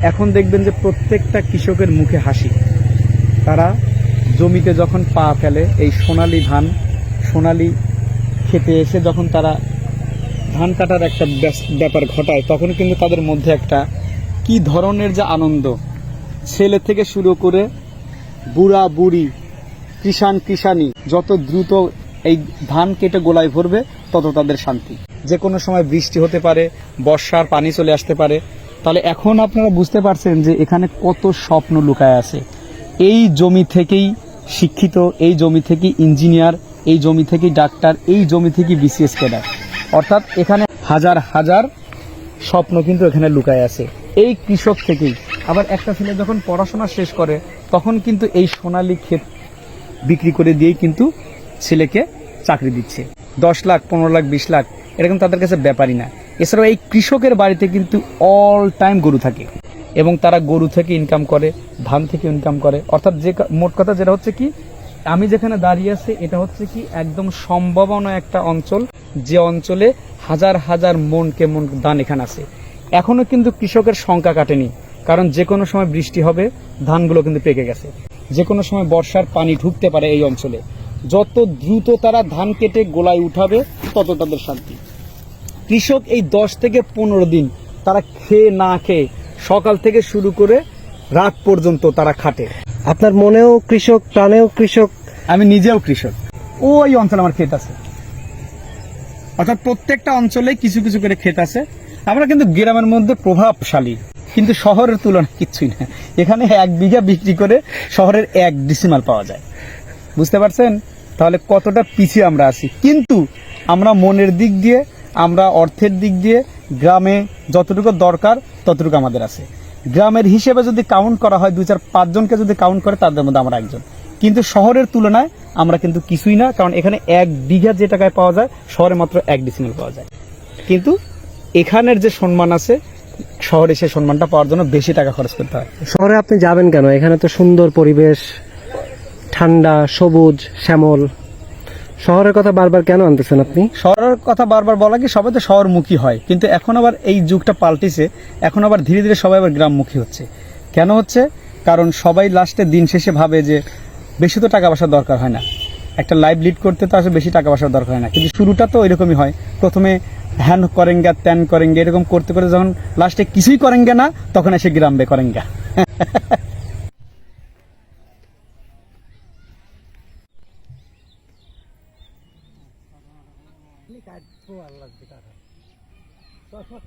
এখন দেখবেন যে প্রত্যেকটা কৃষকের মুখে হাসি। তারা জমিতে যখন পা ফেলে, এই সোনালি ধান, সোনালি খেতে এসে যখন তারা ধান কাটার একটা ব্যাপার ঘটায়, তখন কিন্তু তাদের মধ্যে একটা কি ধরনের যে আনন্দ। ছেলে থেকে শুরু করে বুড়া, বুড়ি কিষান কিষানি যত দ্রুত এই ধান কেটে গোলায় ভরবে, তত তাদের শান্তি। যে কোনো সময় বৃষ্টি হতে পারে, বর্ষার পানি চলে আসতে পারে তাহলে এখন আপনারা বুঝতে পারছেন যে এখানে কত স্বপ্ন লুকায় আছে। এই জমি থেকেই শিক্ষিত, এই জমি থেকেই ইঞ্জিনিয়ার, এই জমি থেকেই ডাক্তার, এই জমি থেকেই বিসিএস ক্যাডার। অর্থাৎ এখানে হাজার হাজার স্বপ্ন কিন্তু এখানে লুকায় আছে। এই কৃষক থেকেই। আবার একটা ছেলে যখন পড়াশোনা শেষ করে, তখন কিন্তু এই সোনালী ক্ষেত বিক্রি করে দিয়েই কিন্তু ছেলেকে চাকরি দিচ্ছে। দশ লাখ, পনেরো লাখ, বিশ লাখ, এরকম তাদের কাছে ব্যাপারই না। এছাড়াও এই কৃষকের বাড়িতে কিন্তু অল টাইম গরু থাকে। এবং তারা গরু থেকে ইনকাম করে, ধান থেকে ইনকাম করে। অর্থাৎ যে মোট কথা যেটা হচ্ছে কি, আমি যেখানে দাঁড়িয়ে আছি, এটা হচ্ছে কি একদম সম্ভাবনা একটা অঞ্চল, যে অঞ্চলে হাজার হাজার মন কে মন ধান এখানে আছে। এখনও কিন্তু কৃষকের সংখ্যা কাটেনি, কারণ যে কোনো সময় বৃষ্টি হবে, ধানগুলো কিন্তু পেকে গেছে। যে কোনো সময় বর্ষার পানি ঢুকতে পারে এই অঞ্চলে। যত দ্রুত তারা ধান কেটে গোলায় উঠাবে, তত তাদের শান্তি। কৃষক এই দশ থেকে পনেরো দিন তারা খেয়ে না খেয়ে সকাল থেকে শুরু করে রাত পর্যন্ত তারা খাটে। আপনার মনেও কৃষক প্রাণেও কৃষক? আমি নিজেও কৃষক। ওই অঞ্চলে আমার ক্ষেত আছে। অর্থাৎ প্রত্যেকটা অঞ্চলে কিছু কিছু করে ক্ষেত আছে। আমরা কিন্তু গ্রামের মধ্যে প্রভাবশালী। কিন্তু শহরের তুলনায় কিচ্ছুই না। এখানে এক বিঘা বিক্রি করে শহরের এক ডিসিমাল পাওয়া যায়। বুঝতে পারছেন? তাহলে কতটা পিছিয়ে আমরা আছি? কিন্তু আমরা মনের দিক দিয়ে আমরা অর্থের দিক দিয়ে গ্রামে যতটুকু দরকার ততটুকু আমাদের আছে। গ্রামের হিসেবে যদি কাউন্ট করা হয়, দুই চার পাঁচজনকে যদি কাউন্ট করে, তাদের মধ্যে আমরা একজন। কিন্তু শহরের তুলনায় আমরা কিন্তু কিছুই না, কারণ এখানে এক বিঘা যে টাকায় পাওয়া যায়, শহরে মাত্র এক ডিসিমেল পাওয়া যায়। কিন্তু এখানের যে সম্মান আছে, শহরে সে সম্মানটা পাওয়ার জন্য বেশি টাকা খরচ করতে হয়। শহরে আপনি যাবেন কেন? এখানে তো সুন্দর পরিবেশ, ঠান্ডা, সবুজ, শ্যামল। শহরের কথা বারবার কেন আনতেছেন আপনি? শহরের কথা বারবার বলা কি সবাই তো শহরমুখী হয়, কিন্তু এখন আবার এই যুগটা পাল্টিছে, এখন আবার ধীরে ধীরে সবাই আবার গ্রামমুখী হচ্ছে। কেন হচ্ছে? কারণ সবাই লাস্টে দিন শেষে ভাবে যে বেশি তো টাকা পয়সার দরকার হয় না। একটা লাইভ লিড করতে তো আসলে বেশি টাকা পয়সার দরকার হয় না। কিন্তু শুরুটা তো এরকমই হয়। প্রথমে হ্যান করেঙ্গা, ত্যান করেঙ্গা, এরকম করতে করতে যখন লাস্টে কিছুই করেন করেঙ্গা না, তখন এসে গ্রামবে করেঙ্গা। কাটবো আর লাগবে টাকা চশমা